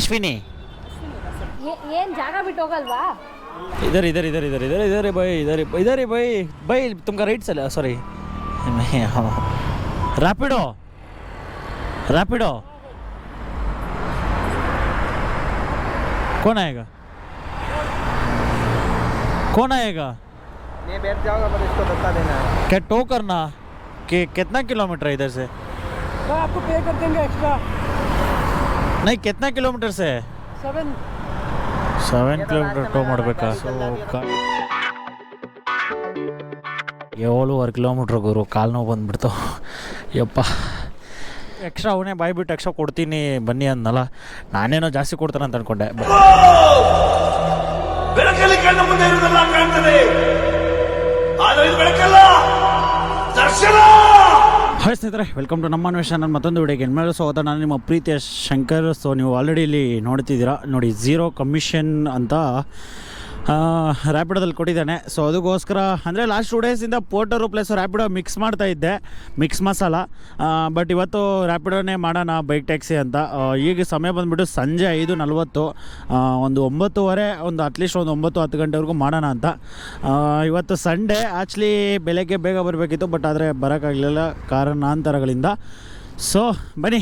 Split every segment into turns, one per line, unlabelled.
ಅಶ್ವಿನಿ
ಏನು ಜಾಗ ಬಿಟ್ಟು ಹೋಗಲ್ವಾ
इधर इधर इधर इधर इधर इधर है भाई इधर है- इधर है भाई भाई तुमका राइट चला सॉरी रैपिडो रैपिडो कौन आएगा कौन आएगा
ये बैठ जाओगे पर इसको धक्का देना है
क्या टो करना कि कितना किलोमीटर है इधर से
तो आपको पे कर देंगे एक्स्ट्रा
नहीं कितना किलोमीटर से है
सेवन
ಸೆವೆನ್ ಕಿಲೋಮೀಟರ್ ಟೋ ಮಾಡಬೇಕಾ ಸೊ ಏಳುವರೆ ಕಿಲೋಮೀಟ್ರ್ ಗುರು ಕಾಲು ನೋವು ಬಂದ್ಬಿಡ್ತು ಯಪ್ಪ ಎಕ್ಸ್ಟ್ರಾ ಅವನೇ ಬಾಯ್ಬಿಟ್ಟು ಎಕ್ಸ್ಟ್ರಾ ಕೊಡ್ತೀನಿ ಬನ್ನಿ ಅಂದಲ್ಲ ನಾನೇನೋ ಜಾಸ್ತಿ ಕೊಡ್ತಾನೆ ಅಂತ ಅನ್ಕೊಂಡೆ
ಬೆಳಕಲ್ಲಿ ಕಣ್ಣ ಮುಂದೆ ಇರುವುದೆಲ್ಲ ಕಾಣ್ತದೆ ಆದರೆ ಇದು ಬೆಳಕಲ್ಲ ದರ್ಶನ
ಹಾಯ್ ಸ್ನೇಹಿತರೆ ವೆಲ್ಕಮ್ ಟು ನಮ್ಮ ಅನ್ವೇಷ ನನ್ನ ಮತ್ತೊಂದು ವಿಡಿಯೋಗೆ ಇನ್ಮೇಲೆ ಸ್ವಾಗತ. ನಾನು ನಿಮ್ಮ ಪ್ರೀತಿಯ ಶಂಕರ್. ಸೊ ನೀವು ಆಲ್ರೆಡಿ ಇಲ್ಲಿ ನೋಡ್ತಿದ್ದೀರಾ. ನೋಡಿ ಝೀರೋ ಕಮಿಷನ್ ಅಂತ ರ್ಯಾಪಿಡೋದಲ್ಲಿ ಕೊಟ್ಟಿದ್ದಾನೆ. ಸೊ ಅದಕ್ಕೋಸ್ಕರ ಅಂದರೆ ಲಾಸ್ಟ್ ಟು ಡೇಸಿಂದ ಪೋರ್ಟರು ಪ್ಲಸ್ ರ್ಯಾಪಿಡೋ ಮಿಕ್ಸ್ ಮಾಡ್ತಾ ಇದ್ದೆ. ಮಿಕ್ಸ್ ಮಸಾಲ. ಬಟ್ ಇವತ್ತು ರ್ಯಾಪಿಡೋನೇ ಮಾಡೋಣ ಬೈಕ್ ಟ್ಯಾಕ್ಸಿ ಅಂತ. ಈಗ ಸಮಯ ಬಂದುಬಿಟ್ಟು ಸಂಜೆ ಐದು ನಲ್ವತ್ತು. ಒಂದು ಒಂಬತ್ತುವರೆ, ಒಂದು ಅಟ್ಲೀಸ್ಟ್ ಒಂದು ಒಂಬತ್ತು ಹತ್ತು ಗಂಟೆವರೆಗೂ ಮಾಡೋಣ ಅಂತ. ಇವತ್ತು ಸಂಡೇ ಆ್ಯಕ್ಚುಲಿ ಬೆಳಗ್ಗೆ ಬೇಗ ಬರಬೇಕಿತ್ತು ಬಟ್ ಆದರೆ ಬರೋಕ್ಕಾಗಲಿಲ್ಲ ಕಾರಣಾಂತರಗಳಿಂದ. ಸೊ ಬನ್ನಿ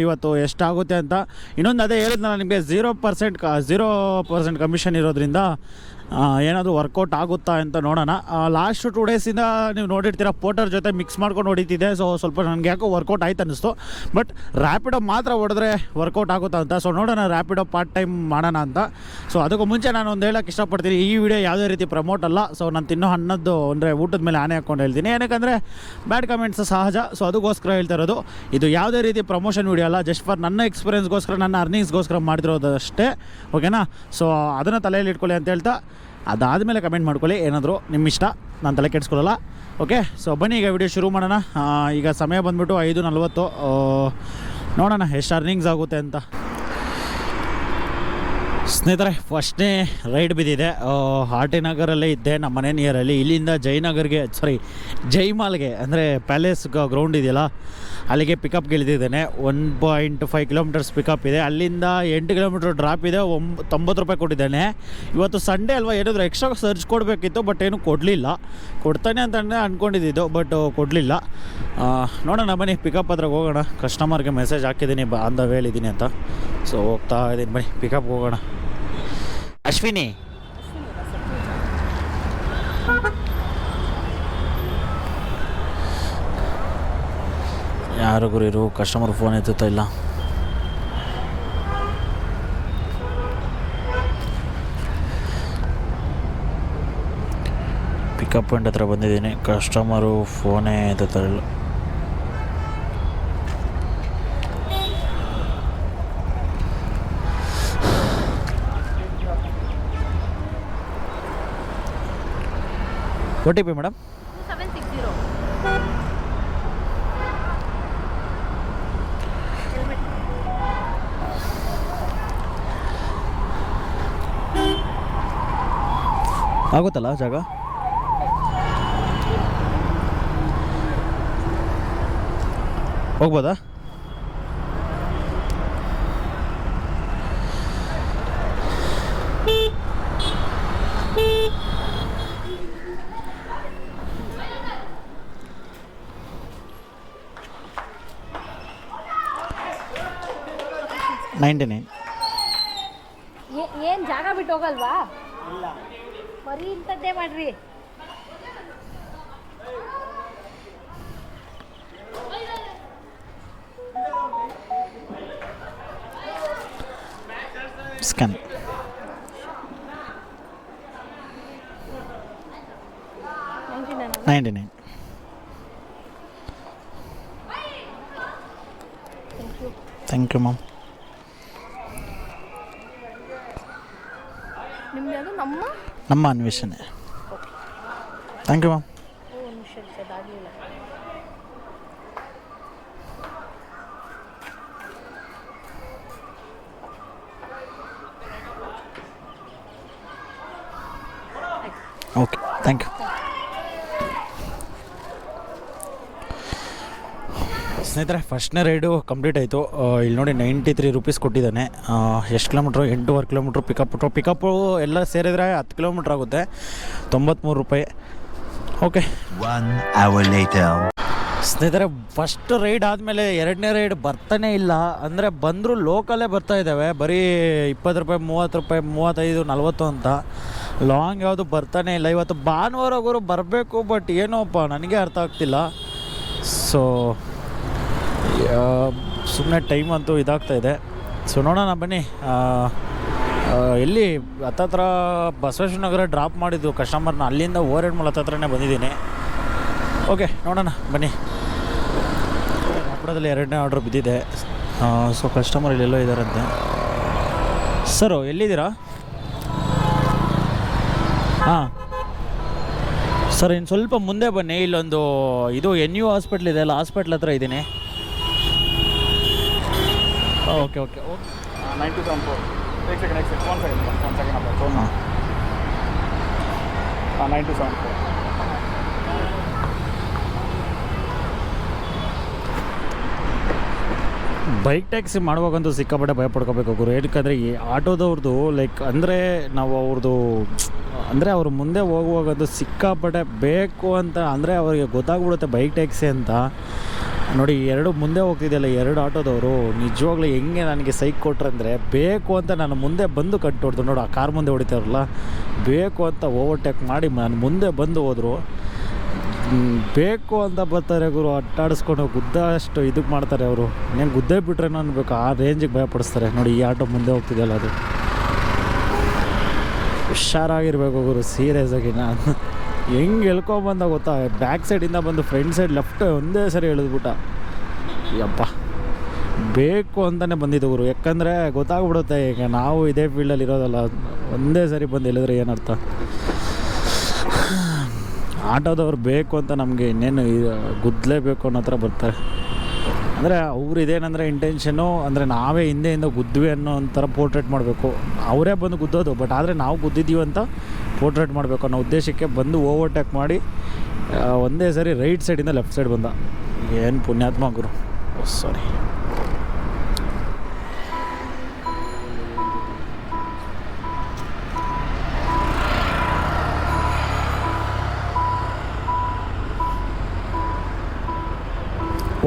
ಇವತ್ತು ಎಷ್ಟಾಗುತ್ತೆ ಅಂತ. ಇನ್ನೊಂದು ಅದೇ ಹೇಳಿದ್ನಲ್ಲ ನಿಮಗೆ ಝೀರೋ ಪರ್ಸೆಂಟ್ ಕ ಝೀರೋ ಪರ್ಸೆಂಟ್ ಕಮಿಷನ್ ಇರೋದ್ರಿಂದ ಏನಾದರೂ ವರ್ಕೌಟ್ ಆಗುತ್ತಾ ಅಂತ ನೋಡೋಣ. ಲಾಸ್ಟ್ ಟೂ ಡೇಸಿಂದ ನೀವು ನೋಡಿರ್ತೀರ ಪೋಟರ್ ಜೊತೆ ಮಿಕ್ಸ್ ಮಾಡ್ಕೊಂಡು ಹೊಡಿತಿದ್ದೆ. ಸೊ ಸ್ವಲ್ಪ ನನಗೆ ಯಾಕೋ ವರ್ಕೌಟ್ ಆಯ್ತು ಅನ್ನಿಸ್ತು. ಬಟ್ ರ್ಯಾಪಿಡೋ ಮಾತ್ರ ಹೊಡೆದ್ರೆ ವರ್ಕೌಟ್ ಆಗುತ್ತಾ ಅಂತ. ಸೊ ನೋಡೋಣ ರ್ಯಾಪಿಡೋ ಪಾರ್ಟ್ ಟೈಮ್ ಮಾಡೋಣ ಅಂತ. ಸೊ ಅದಕ್ಕೂ ಮುಂಚೆ ನಾನು ಒಂದು ಹೇಳೋಕ್ಕೆ ಇಷ್ಟಪಡ್ತೀನಿ. ಈ ವಿಡಿಯೋ ಯಾವುದೇ ರೀತಿ ಪ್ರಮೋಟ್ ಅಲ್ಲ. ಸೊ ನಾನು ತಿನ್ನೋ ಹಣ್ಣದ್ದು ಅಂದರೆ ಊಟದ ಮೇಲೆ ಆನೆ ಹಾಕ್ಕೊಂಡು ಹೇಳ್ತೀನಿ. ಏನಕ್ಕಂದರೆ ಬ್ಯಾಡ್ ಕಮೆಂಟ್ಸ್ ಸಹಜ. ಸೊ ಅದಕ್ಕೋಸ್ಕರ ಹೇಳ್ತಾ ಇರೋದು, ಇದು ಯಾವುದೇ ರೀತಿ ಪ್ರಮೋಷನ್ ವಿಡಿಯೋ ಅಲ್ಲ. ಜಸ್ಟ್ ಫಾರ್ ನನ್ನ ಎಕ್ಸ್ಪೀರಿಯನ್ಸ್ಗೋಸ್ಕರ ನನ್ನ ಅರ್ನಿಂಗ್ಸ್ಗೋಸ್ಕರ ಮಾಡಿರೋದು ಅಷ್ಟೇ ಓಕೆನಾ ಸೊ ಅದನ್ನು ತಲೆಯಲ್ಲಿ ಇಟ್ಕೊಳ್ಳಿ ಅಂತ ಹೇಳ್ತಾ ಅದಾದಮೇಲೆ ಕಮೆಂಟ್ ಮಾಡ್ಕೊಳ್ಳಿ. ಏನಾದರೂ ನಿಮ್ಮ ಇಷ್ಟ ನಾನು ತಲೆ ಕೆಡಿಸ್ಕೊಳ್ಳಲ್ಲ. ಓಕೆ ಸೊ ಬನ್ನಿ, ಈಗ ವಿಡಿಯೋ ಶುರು ಮಾಡೋಣ. ಈಗ ಸಮಯ ಬಂದ್ಬಿಟ್ಟು ಐದು ನಲ್ವತ್ತು. ನೋಡೋಣ, ಎಷ್ಟು ಅರ್ನಿಂಗ್ಸ್ ಆಗುತ್ತೆ ಅಂತ. ಸ್ನೇಹಿತರೆ ಫಸ್ಟ್ನೇ ರೈಡ್ ಬಿದ್ದಿದೆ. ಆರ್ ನಗರಲ್ಲೇ ಇದ್ದೆ, ನಮ್ಮ ಮನೆ ನಿಯರಲ್ಲಿ ಇಲ್ಲಿಂದ ಜಯನಗರ್ಗೆ ಸಾರಿ ಜೈಮಾಲ್ಗೆ, ಅಂದರೆ ಪ್ಯಾಲೇಸ್ ಗ್ರೌಂಡ್ ಇದೆಯಲ್ಲ ಅಲ್ಲಿಗೆ ಪಿಕಪ್ಗೆ ಇಳಿದಿದ್ದೇನೆ one point five kilometres pickup ಇದೆ. ಅಲ್ಲಿಂದ ಎಂಟು ಕಿಲೋಮೀಟರ್ ಡ್ರಾಪ್ ಇದೆ. ಒಂಬ, ತೊಂಬತ್ತು ರೂಪಾಯಿ ಕೊಟ್ಟಿದ್ದಾನೆ. ಇವತ್ತು ಸಂಡೇ ಅಲ್ವಾ ಏನಾದರೂ ಎಕ್ಸ್ಟ್ರಾ ಸರ್ಚ್ ಕೊಡಬೇಕಿತ್ತು ಬಟ್ ಏನು ಕೊಡಲಿಲ್ಲ. ಕೊಡ್ತಾನೆ ಅಂತ ಅಂದ್ಕೊಂಡಿದ್ದು ಬಟ್ ಕೊಡಲಿಲ್ಲ. ನೋಡೋಣ, ಬನ್ನಿ ಪಿಕಪ್ ಹತ್ರ ಹೋಗೋಣ. ಕಸ್ಟಮರ್ಗೆ ಮೆಸೇಜ್ ಹಾಕಿದ್ದೀನಿ, ಬ ಅಂದ ಹೇಳಿದ್ದೀನಿ ಅಂತ. ಸೊ ಹೋಗ್ತಾ ಇದ್ದೀನಿ, ಬನ್ನಿ ಪಿಕಪ್ಗೆ ಹೋಗೋಣ. ಅಶ್ವಿನಿ. ಯಾರು ಇರು ಕಸ್ಟಮರ್ ಫೋನ್ ಎತ್ತುತ್ತಾ ಇಲ್ಲ? ಪಿಕಪ್ ಪಾಯಿಂಟ್ ಹತ್ರ ಬಂದಿದ್ದೀನಿ. ಕಸ್ಟಮರು ಫೋನೇ ಎತ್ತುತ್ತಾ ಇಲ್ಲ. O
T P madam?
ಆಗುತ್ತಲ್ಲ ಜಾಗ? ಹೋಗ್ಬೋದಾ? Ninety nine.
ಏನು ಜಾಗ ಬಿಟ್ಟು ಹೋಗಲ್ವಾ? ಬರೀ ಇಂಥದ್ದೇ ಮಾಡ್ರಿ.
Scan
ninety nine.
Ninety nine
thank you
thank you ma'am
ನಿಮ್ದು ಯಾವುದು ನಮ್ಮ
ಅನ್ವೇಷಣೆ.
Thank you ma'am
okay thank you ಸ್ನೇಹಿತರೆ ಫಸ್ಟ್ನೇ ರೈಡು ಕಂಪ್ಲೀಟ್ ಆಯಿತು. ಇಲ್ಲಿ ನೋಡಿ ನೈಂಟಿ ತ್ರೀ ರುಪೀಸ್ ಕೊಟ್ಟಿದ್ದಾನೆ ಎಷ್ಟು ಕಿಲೋಮೀಟ್ರು ಎಂಟೂವರೆ ಕಿಲೋಮೀಟ್ರ್ ಪಿಕಪ್ ಪಿಕಪ್ಪು ಎಲ್ಲ ಸೇರಿದರೆ ಹತ್ತು ಕಿಲೋಮೀಟ್ರ್ ಆಗುತ್ತೆ. ತೊಂಬತ್ತ್ಮೂರು ರೂಪಾಯಿ. ಓಕೆ. ಸ್ನೇಹಿತರೆ ಫಸ್ಟ್ ರೈಡ್ ಆದಮೇಲೆ ಎರಡನೇ ರೈಡ್ ಬರ್ತಾನೆ ಇಲ್ಲ. ಅಂದರೆ ಬಂದರೂ ಲೋಕಲ್ಲೇ ಬರ್ತಾ ಇದ್ದಾವೆ. ಬರೀ ಇಪ್ಪತ್ತು ರೂಪಾಯಿ ಮೂವತ್ತು ರೂಪಾಯಿ ಮೂವತ್ತೈದು ನಲ್ವತ್ತು ಅಂತ. ಲಾಂಗ್ ಯಾವುದು ಬರ್ತಾನೆ ಇಲ್ಲ. ಇವತ್ತು ಭಾನುವಾರಗೋರು ಬರಬೇಕು ಬಟ್ ಏನೋಪ್ಪ ನನಗೆ ಅರ್ಥ ಆಗ್ತಿಲ್ಲ. ಸೊ ಸುಮ್ಮನೆ ಟೈಮ್ ಅಂತೂ ಇದಾಗ್ತಾ ಇದೆ. ಸೊ ನೋಡೋಣ ಬನ್ನಿ. ಎಲ್ಲಿ ಹತ್ತತ್ರ ಬಸವೇಶ್ವರ ನಗರ ಡ್ರಾಪ್ ಮಾಡಿದ್ದು ಕಸ್ಟಮರ್ನ ಅಲ್ಲಿಂದ ಓರೆಡ್ಮಲ್ ಹತ್ತತ್ರನೇ ಬಂದಿದ್ದೀನಿ. ಓಕೆ ನೋಡೋಣ ಬನ್ನಿ. ಕೊಪ್ಪಳದಲ್ಲಿ ಎರಡನೇ ಆರ್ಡ್ರ್ ಬಿದ್ದಿದೆ. ಸೊ ಕಸ್ಟಮರ್ ಇಲ್ಲೆಲ್ಲೋ ಇದ್ದಾರಂತೆ ಸರು ಎಲ್ಲಿದ್ದೀರಾ? ಹಾಂ. ಸರ್ ಇನ್ನು ಸ್ವಲ್ಪ ಮುಂದೆ ಬನ್ನಿ. ಇಲ್ಲೊಂದು ಇದು ಎನ್ ಯು ಹಾಸ್ಪಿಟ್ಲ್ ಇದೆ. ಅಲ್ಲ, ಹಾಸ್ಪಿಟ್ಲ್ ಹತ್ರ ಇದ್ದೀನಿ. Okay okay
okay nine two seven four ಏಕ್ ಸೆಕೆಂಡ್ ಏಕ್ second one second one second ಅಪ್ಪ
ಫೋನ್
ಹಾಂ nine two seven four
bike taxi ಮಾಡುವಾಗಂತೂ ಸಿಕ್ಕಾಪಟ್ಟೆ ಭಯ ಪಡ್ಕೋಬೇಕು ಗುರು. ಯಾಕಂದರೆ ಈ ಆಟೋದವ್ರದ್ದು ಲೈಕ್ ಅಂದರೆ ನಾವು ಅವ್ರದ್ದು ಅಂದರೆ ಅವ್ರ ಮುಂದೆ ಹೋಗುವಾಗಂತೂ ಸಿಕ್ಕಾಪಟ್ಟೆ ಬೇಕು ಅಂತ ಅಂದರೆ ಅವರಿಗೆ ಗೊತ್ತಾಗ್ಬಿಡುತ್ತೆ ಬೈಕ್ ಟ್ಯಾಕ್ಸಿ ಅಂತ. ನೋಡಿ, ಎರಡು ಮುಂದೆ ಹೋಗ್ತಿದೆಯಲ್ಲ, ಎರಡು ಆಟೋದವರು, ನಿಜವಾಗ್ಲೂ ಹೆಂಗೆ ನನಗೆ ಸೈಕ್ ಕೊಟ್ರೆ ಅಂದರೆ, ಬೇಕು ಅಂತ ನಾನು ಮುಂದೆ ಬಂದು ಕಟ್ಟೊಡ್ದು ನೋಡು, ಆ ಕಾರ್ ಮುಂದೆ ಹೊಡಿತಾರಲ್ಲ, ಬೇಕು ಅಂತ ಓವರ್ಟೇಕ್ ಮಾಡಿ ನಾನು ಮುಂದೆ ಬಂದು ಹೋದರು. ಬೇಕು ಅಂತ ಬರ್ತಾರೆ ಗುರು, ಅಟ್ಟಾಡಿಸ್ಕೊಂಡು ಗುದ್ದ ಅಷ್ಟು ಇದಕ್ಕೆ ಮಾಡ್ತಾರೆ ಅವರು. ಇನ್ನೇನು ಗುದ್ದೇ ಬಿಟ್ರೇನೋ ಅನ್ಬೇಕು, ಆ ರೇಂಜಿಗೆ ಭಯಪಡಿಸ್ತಾರೆ ನೋಡಿ, ಈ ಆಟೋ ಮುಂದೆ ಹೋಗ್ತಿದೆಯಲ್ಲ ಅದು. ಹುಷಾರಾಗಿರ್ಬೇಕು ಗುರು ಸೀರಿಯಸ್ ಆಗಿ ನಾನು. ಹೆಂಗೆ ಎಳ್ಕೊಂಬಂದ ಗೊತ್ತಾ? ಬ್ಯಾಕ್ ಸೈಡಿಂದ ಬಂದು ಫ್ರಂಟ್ ಸೈಡ್ ಲೆಫ್ಟ್ ಒಂದೇ ಸರಿ ಎಳೆದ್ಬಿಟ್ಟ ಯಪ್ಪ. ಬೇಕು ಅಂತಲೇ ಬಂದಿದ್ದು ಗುರು. ಯಾಕಂದರೆ ಗೊತ್ತಾಗ್ಬಿಡುತ್ತೆ ಈಗ ನಾವು ಇದೇ ಫೀಲ್ಡಲ್ಲಿ ಇರೋದಲ್ಲ, ಒಂದೇ ಸರಿ ಬಂದು ಎಳಿದ್ರೆ ಏನರ್ಥ? ಆಟೋದವ್ರು ಬೇಕು ಅಂತ ನಮಗೆ ಇನ್ನೇನು ಗುದ್ದಲೇಬೇಕು ಅನ್ನೋ ಹತ್ರ ಬರ್ತಾರೆ. ಅಂದರೆ ಅವ್ರು ಇದೇನಂದರೆ ಇಂಟೆನ್ಷನ್ನು ಅಂದರೆ ನಾವೇ ಹಿಂದೆಯಿಂದ ಗುದ್ವಿ ಅನ್ನೋ ಒಂಥರ ಪೋರ್ಟ್ರೇಟ್ ಮಾಡಬೇಕು. ಅವರೇ ಬಂದು ಗುದ್ದೋದು ಬಟ್ ಆದರೆ ನಾವು ಗುದ್ದಿದ್ದೀವಿ ಅಂತ ಪೋರ್ಟ್ರೇಟ್ ಮಾಡಬೇಕು ಅನ್ನೋ ಉದ್ದೇಶಕ್ಕೆ ಬಂದು ಓವರ್ಟೇಕ್ ಮಾಡಿ ಒಂದೇ ಸರಿ ರೈಟ್ ಸೈಡಿಂದ ಲೆಫ್ಟ್ ಸೈಡ್ ಬಂದ. ಏನು ಪುಣ್ಯಾತ್ಮ ಗುರು. ಸಾರಿ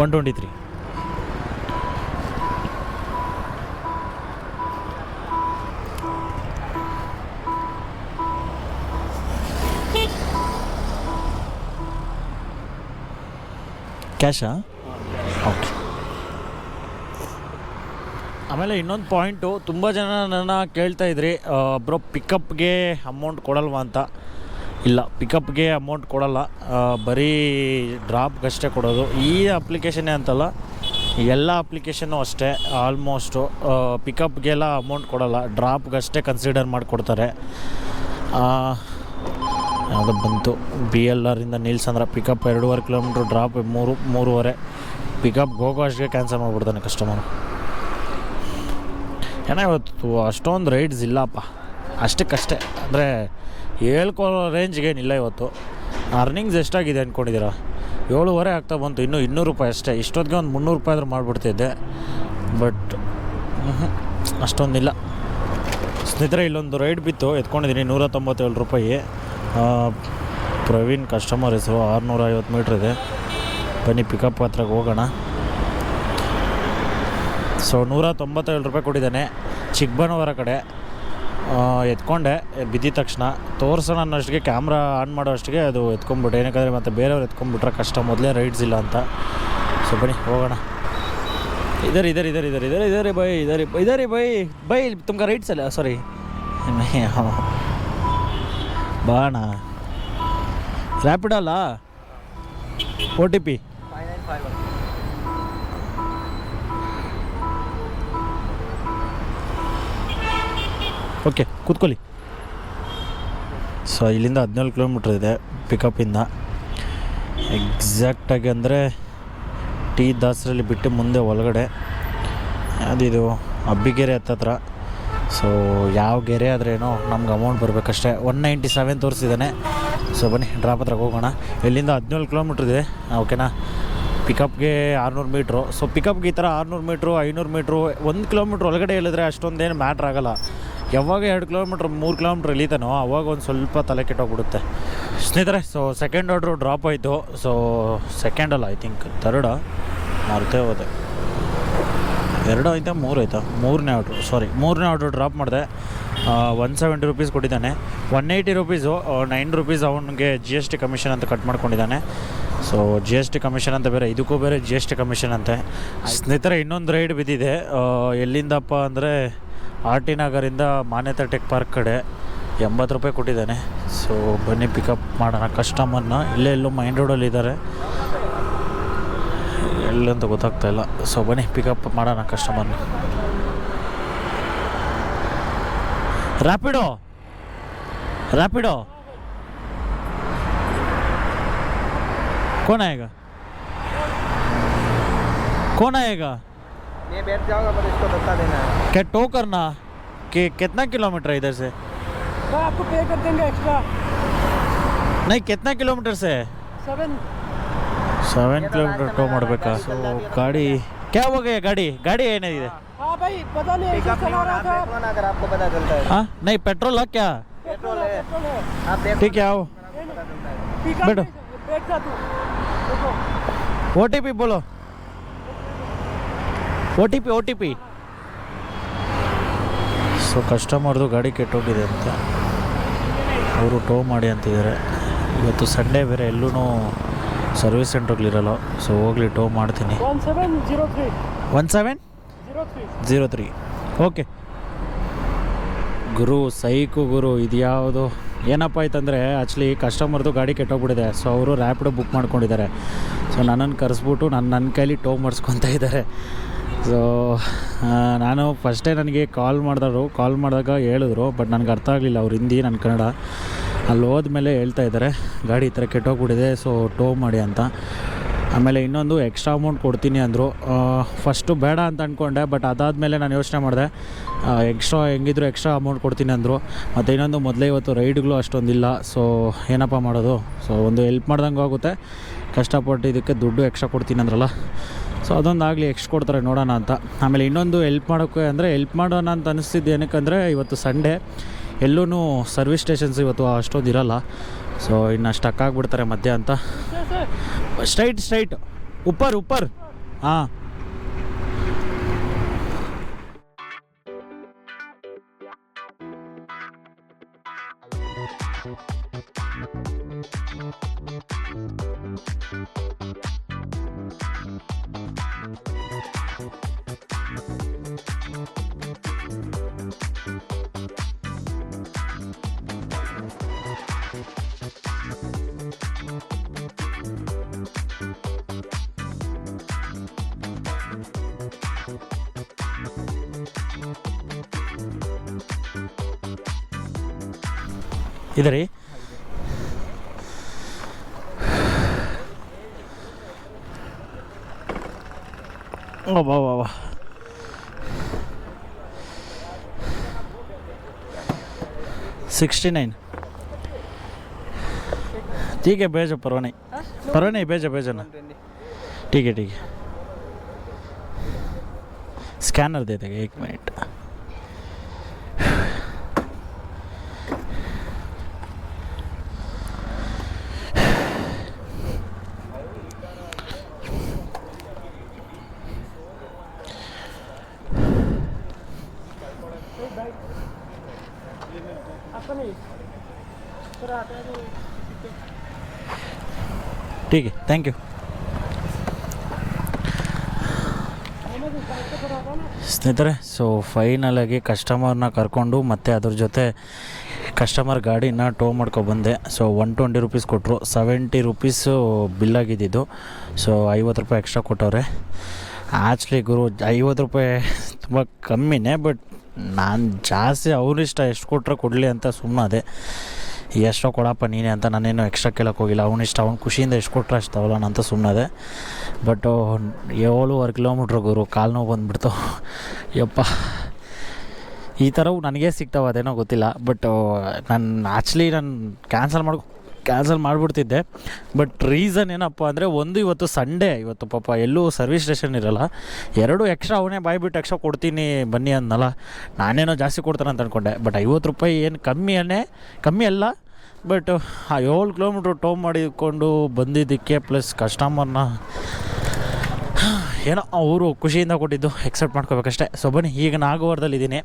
ಒನ್ ಟ್ವೆಂಟಿ ತ್ರೀ ಕ್ಯಾಶಾ ಓಕೆ ಆಮೇಲೆ ಇನ್ನೊಂದು ಪಾಯಿಂಟು, ತುಂಬ ಜನ ನನ್ನ ಕೇಳ್ತಾ ಇದ್ರಿ ಬ್ರೋ ಪಿಕಪ್ಗೆ ಅಮೌಂಟ್ ಕೊಡಲ್ವಾ ಅಂತ. ಇಲ್ಲ ಪಿಕಪ್ಗೆ ಅಮೌಂಟ್ ಕೊಡಲ್ಲ. ಬರೀ ಡ್ರಾಪ್ಗಷ್ಟೇ ಕೊಡೋದು. ಈ ಅಪ್ಲಿಕೇಶನ್ನೇ ಅಂತಲ್ಲ, ಎಲ್ಲ ಅಪ್ಲಿಕೇಶನ್ನು ಅಷ್ಟೇ ಆಲ್ಮೋಸ್ಟು ಪಿಕಪ್ಗೆಲ್ಲ ಅಮೌಂಟ್ ಕೊಡಲ್ಲ. ಡ್ರಾಪ್ಗಷ್ಟೇ ಕನ್ಸಿಡರ್ ಮಾಡಿಕೊಡ್ತಾರೆ. ಯಾವುದೋ ಬಂತು. ಬಿ ಎಲ್ ಆರಿಂದ ನಿಲ್ಸಂದ್ರೆ ಪಿಕಪ್ ಎರಡೂವರೆ ಕಿಲೋಮೀಟ್ರ್ ಡ್ರಾಪ್ ಮೂರು, ಮೂರುವರೆ. ಪಿಕಪ್ಗೆ ಹೋಗೋ ಅಷ್ಟಿಗೆ ಕ್ಯಾನ್ಸಲ್ ಮಾಡಿಬಿಡ್ತಾನೆ ಕಸ್ಟಮರು ಏನೋ ಇವತ್ತು ಅಷ್ಟೊಂದು ರೈಡ್ಸ್ ಇಲ್ಲಪ್ಪ. ಅಷ್ಟಕ್ಕಷ್ಟೇ. ಅಂದರೆ ಹೇಳ್ಕೊಳ್ಳೋ ರೇಂಜ್ಗೇನಿಲ್ಲ ಇವತ್ತು. ಅರ್ನಿಂಗ್ಸ್ ಎಷ್ಟಾಗಿದೆ ಅಂದ್ಕೊಂಡಿದ್ದೀರಾ ಏಳುವರೆ ಆಗ್ತಾ ಬಂತು. ಇನ್ನೂ ಇನ್ನೂರು ರೂಪಾಯಿ ಅಷ್ಟೇ. ಇಷ್ಟೊತ್ತಿಗೆ ಒಂದು ಮುನ್ನೂರು ರೂಪಾಯಿ ಆದರೂ ಮಾಡಿಬಿಡ್ತಿದ್ದೆ. ಬಟ್ ಅಷ್ಟೊಂದಿಲ್ಲ. ಸ್ನೇಹಿತರೆ, ಇಲ್ಲೊಂದು ರೈಡ್ ಬಿತ್ತು. ಎತ್ಕೊಂಡಿದ್ದೀನಿ ನೂರ ತೊಂಬತ್ತೇಳು ರೂಪಾಯಿ. ಪ್ರವೀಣ್ ಕಸ್ಟಮರ್ ಹೆಸರು ಆರುನೂರ ಐವತ್ತು ಮೀಟ್ರ್ ಇದೆ ಬನ್ನಿ ಪಿಕಪ್ ಹತ್ರಕ್ಕೆ ಹೋಗೋಣ ಸೊ ನೂರ ತೊಂಬತ್ತೇಳು ರೂಪಾಯಿ ಕೊಟ್ಟಿದ್ದಾನೆ ಚಿಕ್ಕಬಣ್ಣವರ ಕಡೆ ಎತ್ಕೊಂಡೆ ಬಿದ್ದಿದ ತಕ್ಷಣ ತೋರಿಸೋಣ ಅನ್ನೋಷ್ಟಿಗೆ ಕ್ಯಾಮ್ರಾ ಆನ್ ಮಾಡೋ ಅಷ್ಟಿಗೆ ಅದು ಎತ್ಕೊಂಡ್ಬಿಟ್ಟೆ ಏನಕ್ಕಂದರೆ ಮತ್ತೆ ಬೇರೆಯವ್ರು ಎತ್ಕೊಂಬಿಟ್ರೆ ಕಷ್ಟ ಮೊದಲೇ ರೈಡ್ಸ್ ಇಲ್ಲ ಅಂತ ಸೊ ಬನ್ನಿ ಹೋಗೋಣ ಇದರ್ ಇದರ್ ಇದರ್ ಇದರ್ ಇದರ್ ರೀ ಬೈ ಇದರಿ ಇದರಿ ಬೈ ಬೈ ತುಮ್ಗೆ ರೈಟ್ಸ್ ಅಲ್ಲ ಸಾರಿ ಬಾಣ. ರ್ಯಾಪಿಡ್ ಅಲ್ಲ ಓ ಟಿ ಪಿ ಓಕೆ ಕೂತ್ಕೊಳ್ಳಿ. ಸೊ ಇಲ್ಲಿಂದ ಹದಿನೇಳು ಕಿಲೋಮೀಟ್ರ್ ಇದೆ ಪಿಕಪಿಂದ ಎಕ್ಸಾಕ್ಟಾಗಿ ಅಂದರೆ ಟಿ ದಾಸರಲ್ಲಿ ಬಿಟ್ಟು ಮುಂದೆ ಒಳಗಡೆ. ಅದಿದು ಅಬ್ಬಿಗೆರೆ ಹತ್ತತ್ರ. ಸೊ ಯಾವ ಗೆರೆ ಆದ್ರೇನೋ ನಮ್ಗೆ ಅಮೌಂಟ್ ಬರಬೇಕಷ್ಟೇ. ಒನ್ ನೈಂಟಿ ಸೆವೆನ್ ತೋರಿಸಿದ್ದಾನೆ. ಸೊ ಬನ್ನಿ ಡ್ರಾಪ್ ಹತ್ರಕ್ಕೆ ಹೋಗೋಣ. ಇಲ್ಲಿಂದ ಹದಿನೇಳು ಕಿಲೋಮೀಟ್ರ್ ಇದೆ. ಓಕೆನಾ ಪಿಕಪ್ಗೆ ಆರುನೂರು ಮೀಟ್ರು ಸೊ ಪಿಕಪ್ಗೆ ಈ ಥರ ಆರುನೂರು ಮೀಟ್ರು ಐನೂರು ಮೀಟ್ರು ಒಂದು ಕಿಲೋಮೀಟ್ರ್ ಒಳಗಡೆ ಇಳಿದ್ರೆ ಅಷ್ಟೊಂದೇನು ಮ್ಯಾಟ್ರ್ ಆಗಲ್ಲ. ಯಾವಾಗ ಎರಡು ಕಿಲೋಮೀಟ್ರ್ ಮೂರು ಕಿಲೋಮೀಟ್ರ್ ಇಳಿತಾನೋ, ಅವಾಗ ಒಂದು ಸ್ವಲ್ಪ ತಲೆ ಕೆಟ್ಟೋಗ್ಬಿಡುತ್ತೆ. ಸ್ನೇಹಿತರೆ ಸೊ ಸೆಕೆಂಡ್ ಆರ್ಡ್ರು ಡ್ರಾಪ್ ಆಯಿತು. ಸೊ ಸೆಕೆಂಡಲ್ಲ ಐ ಥಿಂಕ್ ತರ್ಡ ಮರ್ತೇ ಹೋದೆ. ಎರಡು ಆಯ್ತಾ? ಮೂರು ಆಯ್ತಾ? ಮೂರನೇ ಆರ್ಡ್ರು ಸಾರಿ ಮೂರನೇ ಆರ್ಡ್ರು ಡ್ರಾಪ್ ಮಾಡಿದೆ. ಒನ್ ಸೆವೆಂಟಿ ರುಪೀಸ್ ಕೊಟ್ಟಿದ್ದಾನೆ. One eighty rupees nine rupees ಅವನಿಗೆ ಜಿ ಎಸ್ ಟಿ ಕಮಿಷನ್ ಅಂತ cut ಮಾಡ್ಕೊಂಡಿದ್ದಾನೆ. So G S T commission ಅಂತ ಬೇರೆ, ಇದಕ್ಕೂ ಬೇರೆ ಜಿ ಎಸ್ ಟಿ ಕಮಿಷನ್ ಅಂತೆ. ಸ್ನೇಹಿತರೆ, ಇನ್ನೊಂದು ರೈಡ್ ಬಿದ್ದಿದೆ. ಎಲ್ಲಿಂದಪ್ಪ ಅಂದರೆ ಆರ್ ಟಿ ನಗರಿಂದ ಮಾನ್ಯತಾ ಟೆಕ್ ಪಾರ್ಕ್ ಕಡೆ ಎಂಬತ್ತು ರೂಪಾಯಿ ಕೊಟ್ಟಿದ್ದಾನೆ. ಸೊ ಬನ್ನಿ ಪಿಕಪ್ ಮಾಡೋಣ. ಕಸ್ಟಮರ್ನ ಇಲ್ಲೇ ಎಲ್ಲೋ ಮೈನ್ ರೋಡಲ್ಲಿ ಇದ್ದಾರೆ. ಎಲ್ಲಂತ ಗೊತ್ತಾಗ್ತಾ ಇಲ್ಲ ಸೊ ಬನ್ನಿ ಪಿಕಪ್ ಮಾಡೋಣ ಕಸ್ಟಮರ್ನ ರ್ಯಾಪಿಡೋ ರ್ಯಾಪಿಡೋ कौन आएगा कौन आएगा
मैं बैठ जाऊंगा पर इसको धक्का देना है
क्या टो करना कि कितना किलोमीटर है इधर से
सर आपको पे कर देंगे एक्स्ट्रा
नहीं कितना किलोमीटर से है
सेवन
ಸೆವೆನ್ ಕಿಲೋಮೀಟರ್ ಟೋ ಮಾಡಬೇಕಾ ಸೊ ಗಾಡಿ ಕ್ಯಾ ಹೋಗಿ ಗಾಡಿ ಗಾಡಿ ಏನಿದೆ
हाँ भाई पता नहीं ऐसे चला रहा था
देखो ना अगर आपको पता चलता है
ಹಾಂ ನೈ ಪೆಟ್ರೋಲ್ ಕ್ಯಾ
पेट्रोल है पेट्रोल है
आप देखो
ठीक है आओ
पिकअप
बैठो।
नहीं, बैठ जा तू देखो
ಓ ಟಿ ಪಿ ಬೋಲೋ O T P O T P so ಕಸ್ಟಮರ್ದು ಗಾಡಿ ಕೆಟ್ಟೋಗಿದೆ ಅಂತ ಅವರು ಟೋ ಮಾಡಿ ಅಂತಿದ್ದಾರೆ ಇವತ್ತು ಸಂಡೇ ಬೇರೆ ಎಲ್ಲೂ ಸರ್ವಿಸ್ ಸೆಂಟ್ರ್ಗಳಿರಲ್ಲ ಸೊ ಹೋಗಲಿ, ಟೋ ಮಾಡ್ತೀನಿ.
One seven
zero three okay ಗುರು, ಸೈಕು ಗುರು ಇದು ಯಾವುದು ಏನಪ್ಪ ಆಯ್ತಂದರೆ ಆ್ಯಕ್ಚುಲಿ ಕಸ್ಟಮರ್ದು ಗಾಡಿ ಕೆಟ್ಟೋಗ್ಬಿಟ್ಟಿದೆ ಸೊ ಅವರು ರ್ಯಾಪಿಡ್ ಬುಕ್ ಮಾಡ್ಕೊಂಡಿದ್ದಾರೆ. ಸೊ ನನ್ನನ್ನು ಕರೆಸ್ಬಿಟ್ಟು ನಾನು ನನ್ನ ಕೈಲಿ ಟೋ ಮಾಡಿಸ್ಕೊತ ಇದ್ದಾರೆ. ಸೊ ನಾನು ಫಸ್ಟೇ ನನಗೆ ಕಾಲ್ ಮಾಡಿದ್ರು ಕಾಲ್ ಮಾಡಿದಾಗ ಹೇಳಿದ್ರು ಬಟ್ ನನಗೆ ಅರ್ಥ ಆಗಲಿಲ್ಲ, ಅವ್ರು ಹಿಂದಿ ನನ್ನ ಕನ್ನಡ. ಅಲ್ಲಿ ಹೋದ್ಮೇಲೆ ಹೇಳ್ತಾ ಇದ್ದಾರೆ, ಗಾಡಿ ಈ ಥರ ಕೆಟ್ಟೋಗ್ಬಿಟ್ಟಿದೆ ಸೊ ಟೋ ಮಾಡಿ ಅಂತ. ಆಮೇಲೆ ಇನ್ನೊಂದು ಎಕ್ಸ್ಟ್ರಾ ಅಮೌಂಟ್ ಕೊಡ್ತೀನಿ ಅಂದರು. ಫಸ್ಟು ಬೇಡ ಅಂತ ಅಂದ್ಕೊಂಡೆ ಬಟ್ ಅದಾದಮೇಲೆ ನಾನು ಯೋಚನೆ ಮಾಡಿದೆ. ಎಕ್ಸ್ಟ್ರಾ ಹೆಂಗಿದ್ರು ಎಕ್ಸ್ಟ್ರಾ ಅಮೌಂಟ್ ಕೊಡ್ತೀನಿ ಅಂದರು. ಮತ್ತು ಇನ್ನೊಂದು ಮೊದಲೇ ಇವತ್ತು ರೈಡ್ಗಳು ಅಷ್ಟೊಂದಿಲ್ಲ ಸೊ ಏನಪ್ಪ ಮಾಡೋದು? ಸೊ ಒಂದು ಹೆಲ್ಪ್ ಮಾಡ್ದಂಗೆ ಆಗುತ್ತೆ. ಕಷ್ಟಪಟ್ಟು ಇದಕ್ಕೆ ದುಡ್ಡು ಎಕ್ಸ್ಟ್ರಾ ಕೊಡ್ತೀನಿ ಅಂದ್ರಲ್ಲ. ಸೊ ಅದೊಂದು ಆಗಲಿ ಎಕ್ಸ್ಟ್ ಕೊಡ್ತಾರೆ ನೋಡೋಣ ಅಂತ. ಆಮೇಲೆ ಇನ್ನೊಂದು ಹೆಲ್ಪ್ ಮಾಡೋಕ್ಕೆ ಅಂದರೆ ಹೆಲ್ಪ್ ಮಾಡೋಣ ಅಂತ ಅನಿಸ್ತಿದ್ದು ಏನಕ್ಕಂದರೆ, ಇವತ್ತು ಸಂಡೇ ಎಲ್ಲೂ ಸರ್ವಿಸ್ ಸ್ಟೇಷನ್ಸ್ ಇವತ್ತು ಅಷ್ಟೊಂದು ಇರೋಲ್ಲ. ಸೊ ಇನ್ನು ಸ್ಟಕ್ ಆಗಿಬಿಡ್ತಾರೆ ಮಧ್ಯ ಅಂತ. ಸ್ಟ್ರೈಟ್ ಸ್ಟ್ರೈಟ್ ಉಪ್ಪರ್ ಉಪ್ಪರ್. ಹಾಂ. ಇದೆ ರೀ ओ वाह वाह वाह सिक्सटी नाइन ठीक है भेजो परवा नहीं परवा नहीं भेजो भेजो ना ठीक है ठीक है स्कैनर दे देगा एक मिनट ठीक है थैंक यू ಸ್ನೇಹಿತರೆ ಸೊ ಫೈನಲಾಗಿ ಕಸ್ಟಮರ್ನ ಕರ್ಕೊಂಡು ಮತ್ತೆ ಅದ್ರ ಜೊತೆ ಕಸ್ಟಮರ್ ಗಾಡಿನ ಟೋ ಮಾಡ್ಕೊಬಂದೆ ಸೊ ಒನ್ ಟ್ವೆಂಟಿ ರುಪೀಸ್ ಕೊಟ್ಟರು ಸೆವೆಂಟಿ ರುಪೀಸು ಬಿಲ್ ಆಗಿದ್ದಿದ್ದು ಸೊ ಐವತ್ತು ರೂಪಾಯಿ ಎಕ್ಸ್ಟ್ರಾ ಕೊಟ್ಟವ್ರೆ ಆ್ಯಕ್ಚುಲಿ ಗುರು ಐವತ್ತು ರೂಪಾಯಿ ತುಂಬ ಕಮ್ಮಿನೇ ಬಟ್ ನಾನು ಜಾಸ್ತಿ ಅವ್ರಿಷ್ಟ ಎಷ್ಟು ಕೊಟ್ಟರೆ ಕೊಡಲಿ ಅಂತ ಸುಮ್ಮನೆ ಅದೇ ಎಷ್ಟೋ ಕೊಡಪ್ಪ ನೀನೇ ಅಂತ ನಾನೇನು ಎಕ್ಸ್ಟ್ರಾ ಕೇಳೋಕೆ ಹೋಗಿಲ್ಲ. ಅವನಿಷ್ಟ ಅವ್ನು ಖುಷಿಯಿಂದ ಎಷ್ಟು ಕೊಟ್ಟರೆ ಅಷ್ಟು ತಗೊಳ್ಳೋಣ ಅಂತ ಸುಮ್ಮನೆ ಬಟ್ ಏಳುವರೆ ಕಿಲೋಮೀಟ್ರ್ ಗುರು, ಕಾಲು ನೋವು ಬಂದುಬಿಡ್ತು. ಯಪ್ಪ. ಈ ಥರವು ನನಗೆ ಸಿಗ್ತಾವೆ ಅದೇನೋ ಗೊತ್ತಿಲ್ಲ. ಬಟ್ ನಾನು ಆ್ಯಕ್ಚುಲಿ ನಾನು ಕ್ಯಾನ್ಸಲ್ ಮಾಡ್ಕೊ ಕ್ಯಾನ್ಸಲ್ ಮಾಡಿಬಿಡ್ತಿದ್ದೆ. ಬಟ್ ರೀಸನ್ ಏನಪ್ಪ ಅಂದರೆ ಒಂದು ಇವತ್ತು ಸಂಡೇ ಇವತ್ತು ಪಾಪ ಎಲ್ಲೂ ಸರ್ವಿಸ್ ಸ್ಟೇಷನ್ ಇರಲ್ಲ. ಎರಡು ಎಕ್ಸ್ಟ್ರಾ ಅವನೇ ಬಾಯ್ಬಿಟ್ಟು ಎಕ್ಸ್ಟ್ರಾ ಕೊಡ್ತೀನಿ, ಬನ್ನಿ ಅಂದನಲ್ಲ. ನಾನೇನೋ ಜಾಸ್ತಿ ಕೊಡ್ತಾನೆ ಅಂತ ಅಂದ್ಕೊಂಡೆ ಬಟ್ ಐವತ್ತು ರೂಪಾಯಿ ಏನು ಕಮ್ಮಿಯೇ ಕಮ್ಮಿ ಅಲ್ಲ. ಬಟ್ ಆ ಏಳು ಕಿಲೋಮೀಟ್ರ್ ಟೋ ಮಾಡಿಕೊಂಡು ಬಂದಿದ್ದಕ್ಕೆ ಪ್ಲಸ್ ಕಸ್ಟಮರ್ನ ಏನೋ ಅವರು ಖುಷಿಯಿಂದ ಕೊಟ್ಟಿದ್ದು ಎಕ್ಸೆಪ್ಟ್ ಮಾಡ್ಕೋಬೇಕಷ್ಟೇ. ಸೊ ಬನ್ನಿ, ಈಗ ನಾಗವಾರದಲ್ಲಿ ಇದ್ದೀನಿ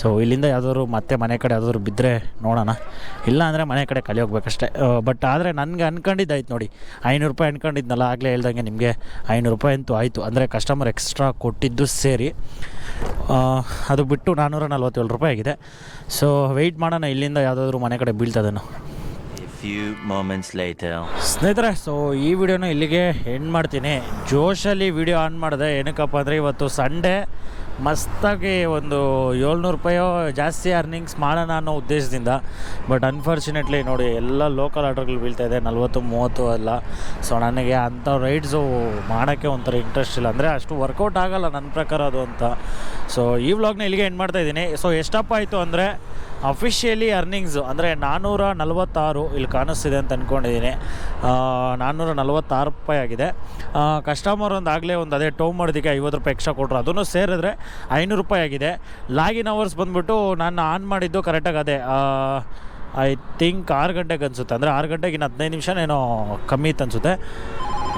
ಸೊ ಇಲ್ಲಿಂದ ಯಾವುದಾದ್ರು ಮತ್ತೆ ಮನೆ ಕಡೆ ಯಾವುದಾದ್ರು ಬಿದ್ದರೆ ನೋಡೋಣ. ಇಲ್ಲ ಅಂದರೆ ಮನೆ ಕಡೆ ಕಲಿ ಹೋಗ್ಬೇಕಷ್ಟೇ. ಬಟ್ ಆದರೆ ನನಗೆ ಅನ್ಕೊಂಡಿದ್ದಾಯ್ತು ನೋಡಿ. ಐನೂರು ರೂಪಾಯಿ ಅನ್ಕೊಂಡಿದ್ನಲ್ಲ, ಆಗಲೇ ಹೇಳ್ದಂಗೆ ನಿಮಗೆ ಐನೂರು ರೂಪಾಯಿ ಅಂತೂ ಆಯಿತು. ಅಂದರೆ ಕಸ್ಟಮರ್ ಎಕ್ಸ್ಟ್ರಾ ಕೊಟ್ಟಿದ್ದು ಸೇರಿ ಅದು ಬಿಟ್ಟು ನಾನ್ನೂರ ನಲ್ವತ್ತೇಳು ರೂಪಾಯಿ ಆಗಿದೆ. ಸೊ ವೆಯ್ಟ್ ಮಾಡೋಣ, ಇಲ್ಲಿಂದ ಯಾವುದಾದ್ರೂ ಮನೆ ಕಡೆ ಬೀಳ್ತದೇನೋ
A few moments later.
ಸ್ನೇಹಿತರೆ ಸೊ ಈ ವಿಡಿಯೋನ ಇಲ್ಲಿಗೆ ಎಂಡ್ ಮಾಡ್ತೀನಿ. ಜೋಶಲ್ಲಿ ವಿಡಿಯೋ ಆನ್ ಮಾಡಿದೆ. ಏನಕ್ಕಪ್ಪ ಅಂದರೆ ಇವತ್ತು ಸಂಡೇ ಮಸ್ತಾಗಿ ಒಂದು ಏಳ್ನೂರು ರೂಪಾಯೋ ಜಾಸ್ತಿ ಅರ್ನಿಂಗ್ಸ್ ಮಾಡೋಣ ಅನ್ನೋ ಉದ್ದೇಶದಿಂದ. ಬಟ್ ಅನ್ಫಾರ್ಚುನೇಟ್ಲಿ ನೋಡಿ, ಎಲ್ಲ ಲೋಕಲ್ ಆರ್ಡರ್ಗಳು ಬೀಳ್ತಾ ಇದೆ. ನಲ್ವತ್ತು, ಮೂವತ್ತು ಅಲ್ಲ. ಸೊ ನನಗೆ ಅಂಥ ರೈಡ್ಸು ಮಾಡೋಕ್ಕೆ ಒಂಥರ ಇಂಟ್ರೆಸ್ಟ್ ಇಲ್ಲ. ಅಂದರೆ ಅಷ್ಟು ವರ್ಕೌಟ್ ಆಗೋಲ್ಲ ನನ್ನ ಪ್ರಕಾರ ಅದು ಅಂತ. ಸೊ ಈ ವ್ಲಾಗ್ನ ಇಲ್ಲಿಗೆ ಎಂಡ್ ಮಾಡ್ತಾಯಿದ್ದೀನಿ ಸೊ ಎಷ್ಟಪ್ಪ ಆಯಿತು ಅಂದರೆ ಅಫಿಷಿಯಲಿ ಅರ್ನಿಂಗ್ಸು ಅಂದರೆ ನಾನ್ನೂರ ನಲವತ್ತಾರು ಇಲ್ಲಿ ಕಾಣಿಸ್ತಿದೆ ಅಂತ ಅಂದ್ಕೊಂಡಿದ್ದೀನಿ ನಾನ್ನೂರ ನಲವತ್ತಾರು ರೂಪಾಯಿ ಆಗಿದೆ. ಕಸ್ಟಮರ್ ಒಂದು ಆಗಲೇ ಒಂದು ಅದೇ ಟೋ ಮಾಡೋದಕ್ಕೆ ಐವತ್ತು ರೂಪಾಯಿ ಎಕ್ಸ್ಟ್ರಾ ಕೊಟ್ಟರು ಅದನ್ನು ಸೇರಿದ್ರೆ ಐನೂರು ರೂಪಾಯಿ ಆಗಿದೆ. ಲಾಗಿನ್ ಅವರ್ಸ್ ಬಂದುಬಿಟ್ಟು ನಾನು ಆನ್ ಮಾಡಿದ್ದು ಕರೆಕ್ಟಾಗಿ ಅದೇ ಐ ಥಿಂಕ್ ಆರು ಗಂಟೆಗೆ ಅನಿಸುತ್ತೆ. ಅಂದರೆ ಆರು ಗಂಟೆಗೆ ಇನ್ನು ಹದಿನೈದು ನಿಮಿಷನೇನೋ ಕಮ್ಮಿ ಇತ್ತು ಅನಿಸುತ್ತೆ.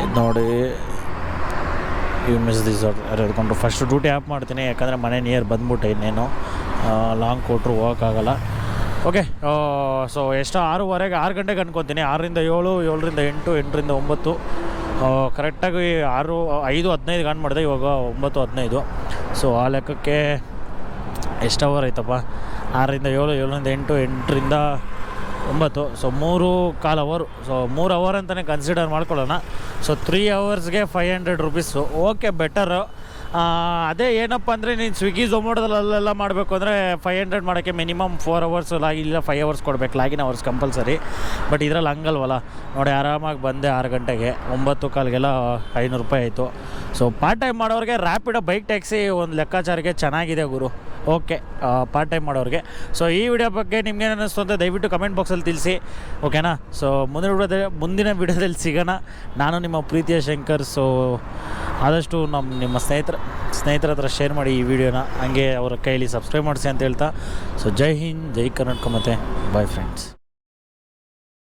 ಇದು ನೋಡಿ ಯು ಮಿಸ್ ದಿಸ್ ಯಾರು ಹೇಳ್ಕೊಂಡ್ರು ಫಸ್ಟ್ ಡ್ಯೂಟಿ ಆ್ಯಪ್ ಮಾಡ್ತೀನಿ. ಯಾಕಂದರೆ ಮನೆ ನಿಯರ್ ಬಂದ್ಬಿಟ್ಟೆ ಇನ್ನೇನು. ಲಾಂಗ್ ಕೊಟ್ಟರು ಹೋಗೋಕ್ಕಾಗಲ್ಲ ಓಕೆ ಸೊ ಎಷ್ಟೋ ಆರೂವರೆಗೆ, ಆರು ಗಂಟೆಗೆ ಅನ್ಕೊತೀನಿ. ಆರರಿಂದ ಏಳು, ಏಳರಿಂದ ಎಂಟು, ಎಂಟರಿಂದ ಒಂಬತ್ತು. ಕರೆಕ್ಟಾಗಿ ಆರು, ಐದು ಹದಿನೈದು ಆನ್ ಮಾಡಿದೆ, ಇವಾಗ ಒಂಬತ್ತು, ಹದಿನೈದು. ಸೊ ಆ ಲೆಕ್ಕಕ್ಕೆ ಎಷ್ಟು ಅವರ್ ಆಯ್ತಪ್ಪ? ಆರರಿಂದ ಏಳು, ಏಳರಿಂದ ಎಂಟು, ಎಂಟರಿಂದ ಒಂಬತ್ತು. ಸೊ ಮೂರು ಕಾಲು ಅವರು ಸೊ ಮೂರು ಅವರ್ ಅಂತಲೇ ಕನ್ಸಿಡರ್ ಮಾಡ್ಕೊಳ್ಳೋಣ. So three ಅವರ್ಸ್ಗೆ five hundred rupees okay better ಅದೇ ಏನಪ್ಪ ಅಂದರೆ ನೀನು ಸ್ವಿಗ್ಗಿ ಝೊಮೊಟೊದಲ್ಲೆಲ್ಲ ಮಾಡಬೇಕು ಅಂದರೆ ಫೈವ್ ಹಂಡ್ರೆಡ್ ಮಾಡೋಕ್ಕೆ ಮಿನಿಮಮ್ ಫೋರ್ ಅವರ್ಸ್ ಲಾಗಿ ಇಲ್ಲ ಫೈವ್ ಅವರ್ಸ್ ಕೊಡಬೇಕು. ಲಾಗಿನ್ ಅವರ್ಸ್ ಕಂಪಲ್ಸರಿ ಬಟ್ ಇದರಲ್ಲಿ ಹಂಗಲ್ವಲ್ಲ? ನೋಡಿ, ಆರಾಮಾಗಿ ಬಂದೆ ಆರು ಗಂಟೆಗೆ. ಒಂಬತ್ತು ಕಾಲಿಗೆಲ್ಲ ಐನೂರು ರೂಪಾಯಿ ಆಯಿತು. ಸೊ ಪಾರ್ಟ್ ಟೈಮ್ ಮಾಡೋರಿಗೆ ರ್ಯಾಪಿಡೋ ಬೈಕ್ ಟ್ಯಾಕ್ಸಿ ಒಂದು ಲೆಕ್ಕಾಚಾರಕ್ಕೆ ಚೆನ್ನಾಗಿದೆ ಗುರು. ಓಕೆ ಪಾರ್ಟ್ ಟೈಮ್ ಮಾಡೋರಿಗೆ. ಸೊ ಈ ವಿಡಿಯೋ ಬಗ್ಗೆ ನಿಮ್ಗೆ ಅನ್ನಿಸ್ತು ಅಂತ ದಯವಿಟ್ಟು ಕಮೆಂಟ್ ಬಾಕ್ಸಲ್ಲಿ ತಿಳಿಸಿ. ಓಕೆನಾ ಸೊ ಮುಂದಿನ ವಿಡಿಯೋದಲ್ಲಿ ಮುಂದಿನ ವಿಡಿಯೋದಲ್ಲಿ ಸಿಗೋಣ. ನಾನು ನಿಮ್ಮ ಪ್ರೀತಿಯ ಶಂಕರ್. ಸೊ ಆದಷ್ಟು ನಮ್ಮ ನಿಮ್ಮ ಸ್ನೇಹಿತರ ಸ್ನೇಹಿತರ ಹತ್ರ ಶೇರ್ ಮಾಡಿ ಈ ವಿಡಿಯೋನ ಹಂಗೆ ಅವರ ಕೈಯಲ್ಲಿ ಸಬ್ಸ್ಕ್ರೈಬ್ ಮಾಡಿಸಿ ಅಂತ ಹೇಳ್ತಾ. ಸೊ ಜೈ ಹಿಂದ್, ಜೈ ಕರ್ನಾಟಕ ಮತ್ತು ಬಾಯ್ ಫ್ರೆಂಡ್ಸ್